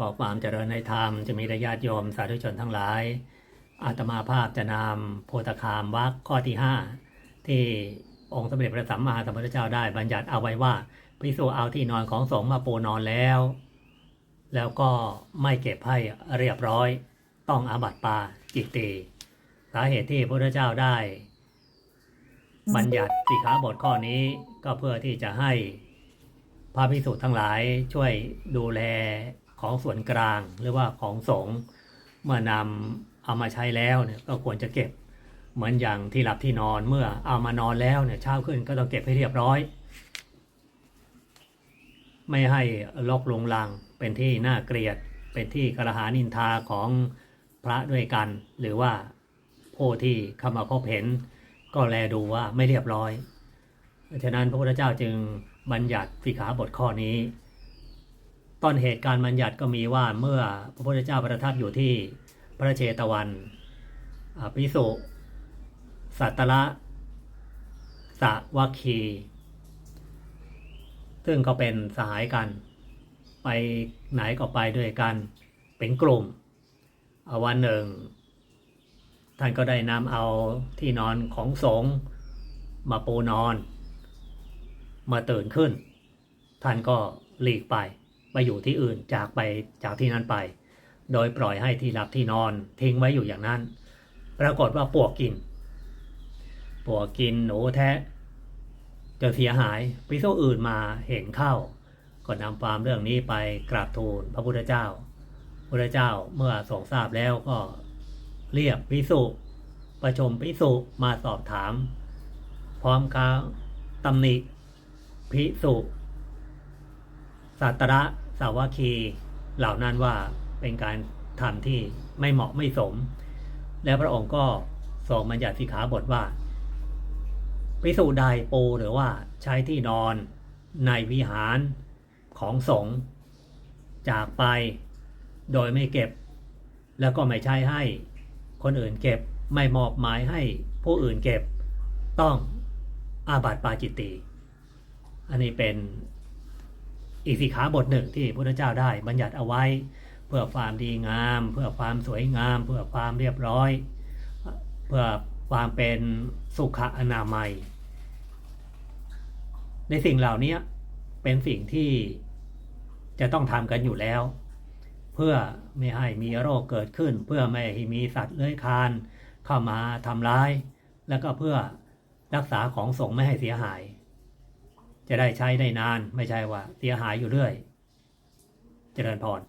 ก่อความเจริญในธรรมจะมีระยะโยมสาธุชนทั้งหลาย อาตมาภาพจะนำโพธคามวักข้อที่ 5 ที่องค์สมเด็จพระสัมมาสัมพุทธเจ้าได้บัญญัติเอาไว้ว่าพิสูจเอาที่นอนของสงฆ์มาปูนอนแล้ว แล้วก็ไม่เก็บให้เรียบร้อย ต้องอาบัติปาจิตตีสาเหตุที่พระพุทธเจ้าได้ บัญญัติสิกขาบทข้อนี้ก็เพื่อที่จะให้พระภิกษุทั้งหลายช่วยดูแล ของส่วนกลางหรือว่าของสงฆ์เมื่อนำเอามาใช้แล้วเนี่ยก็ควรจะเก็บเหมือนอย่างที่หลับที่นอนเมื่อเอามานอนแล้วเนี่ยเช้าขึ้นก็ต้องเก็บให้เรียบร้อย ไม่ให้ลกลงลังเป็นที่น่าเกลียด เป็นที่กระหานินทาของพระด้วยกัน หรือว่าผู้ที่เข้ามาพบเห็น ก็แลดูว่าไม่เรียบร้อยฉะนั้นพระพุทธเจ้าจึงบัญญัติสิกขาบทข้อนี้ ต้นเหตุการบัญญัติก็มีว่าเมื่อพระพุทธเจ้าประทับอยู่ที่พระเชตวันอ่าพิสุสัตตละสะวัคคี ซึ่งก็เป็นสหายกัน ไปไหนก็ไปด้วยกันเป็นกลุ่ม วันหนึ่ง ท่านก็ได้นำเอาที่นอนของสงฆ์มาปูนอน มาตื่นขึ้น ท่านก็หลีกไป ไปอยู่ที่อื่นจากไปจากที่นั้นไป โดยปล่อยให้ที่หลับที่นอนทิ้งไว้อยู่อย่างนั้น ปรากฏว่าปวกกิน ปวกกินหนูแทะจนเสียหายพิสูจอื่นมาเห็นเข้า ก็นำความเรื่องนี้ไปกราบทูลพระพุทธเจ้า พระพุทธเจ้าเมื่อทรงทราบแล้วก็เรียกพิสุประชมพิสุมาสอบถาม พร้อมกับตำหนิพิสุสัตระ สาวัคคีเหล่านั้นว่าเป็นการทำที่ไม่เหมาะไม่สม และพระองค์ก็ทรงบัญญัติสิกขาบทว่าพิสุใดปูหรือว่าใช้ที่นอนในวิหารของสงฆ์จากไปโดยไม่เก็บ แล้วก็ไม่ใช้ให้คนอื่นเก็บไม่มอบหมายให้ผู้อื่นเก็บต้องอาบัติปาจิตตีอันนี้เป็น อีกสิขาบทหนึ่งที่พระพุทธเจ้าได้บัญญัติเอาไว้ เพื่อความดีงาม เพื่อความสวยงาม เพื่อความเรียบร้อย เพื่อความเป็นสุขอนามัย ในสิ่งเหล่านี้เป็นสิ่งที่จะต้องทำกันอยู่แล้ว เพื่อไม่ให้มีโรคเกิดขึ้น เพื่อไม่ให้มีสัตว์เลื้อยคลานเข้ามาทำร้าย แล้วก็เพื่อรักษาของสงไม่ให้เสียหาย จะได้ใช้ได้นานไม่ใช่ว่าเสียหายอยู่เรื่อย เจริญพร